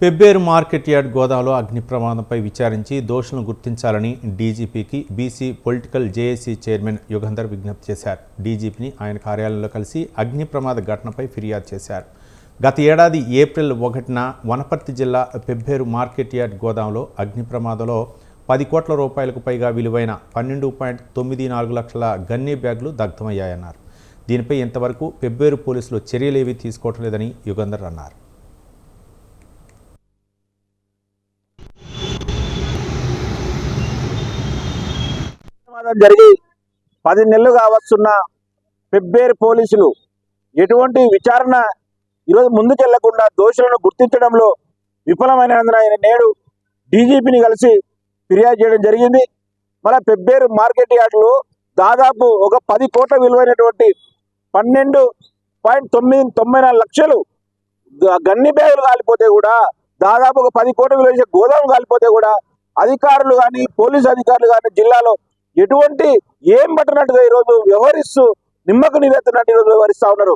Pebbair market yard గోదాలో అగ్ని ప్రమాదంపై విచారించి దోషులను గుర్తించాలని డీజీపీకి BC political JAC chairman Yugandhar విజ్ఞప్తి చేశారు. డీజీపీని ఆయన కార్యాలయంలో కలిసి అగ్ని ప్రమాద ఘటనపై ఫిర్యాదు చేశారు. గత ఏడాది ఏప్రిల్ ఒకటిన వనపర్తి జిల్లా పెబ్బేరు మార్కెట్ యార్డ్ గోదాంలో అగ్ని ప్రమాదంలో పది కోట్ల రూపాయలకు పైగా విలువైన పన్నెండు పాయింట్ తొమ్మిది నాలుగు లక్షల గన్నీ బ్యాగులు దగ్ధమయ్యాయన్నారు. దీనిపై ఇంతవరకు పెబ్బేరు పోలీసులు చర్యలేవీ తీసుకోవటం లేదని యుగంధర్ అన్నారు. ప్రమాదం జరిగి పది నెలలుగా వస్తున్న పెబ్బేరు పోలీసులు ఎటువంటి విచారణ ఈరోజు ముందుకెళ్ళకుండా దోషులను గుర్తించడంలో విఫలమైనందున ఆయన నేడు డీజీపీని కలిసి ఫిర్యాదు చేయడం జరిగింది. మన పెబ్బేరు మార్కెట్ యార్డులో దాదాపు ఒక పది కోట్ల విలువైనటువంటి పన్నెండు పాయింట్ తొమ్మిది తొంభై నాలుగు లక్షలు గన్ని బ్యాగులు కాలిపోతే కూడా దాదాపు ఒక పది కోట్ల విలువ చేసే కాలిపోతే కూడా అధికారులు కానీ పోలీసు అధికారులు కానీ జిల్లాలో ఎటువంటి ఏం పట్టినట్టుగా ఈరోజు వ్యవహరిస్తూ నిమ్మకు నీరెత్తినట్టు ఈరోజు వ్యవహరిస్తూ ఉన్నారు.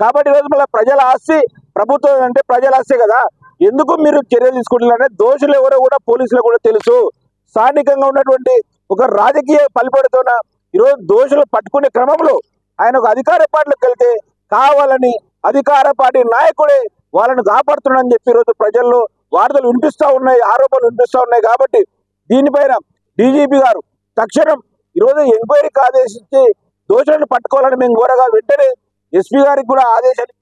కాబట్టి ఈరోజు మళ్ళీ ప్రజల ఆస్తి ప్రభుత్వం అంటే ప్రజల ఆస్తి కదా. ఎందుకు మీరు చర్యలు తీసుకుంటున్నారంటే దోషులు ఎవరో కూడా పోలీసులకు కూడా తెలుసు. స్థానికంగా ఉన్నటువంటి ఒక రాజకీయ పలిపడితోన ఈరోజు దోషులు పట్టుకునే క్రమంలో ఆయన ఒక అధికార పార్టీలోకి వెళ్తే కావాలని అధికార పార్టీ నాయకుడే వాళ్ళని కాపాడుతున్నాడని చెప్పి ఈరోజు ప్రజల్లో వార్తలు వినిపిస్తూ ఉన్నాయి ఆరోపణలు వినిపిస్తూ ఉన్నాయి కాబట్టి దీనిపైన డీజీపీ గారు తక్షణం ఈరోజు ఎంక్వైరీకి ఆదేశించి దోషులను పట్టుకోవాలని మేము కోరగా వెంటనే ఎస్పీ గారికి కూడా ఆదేశాలు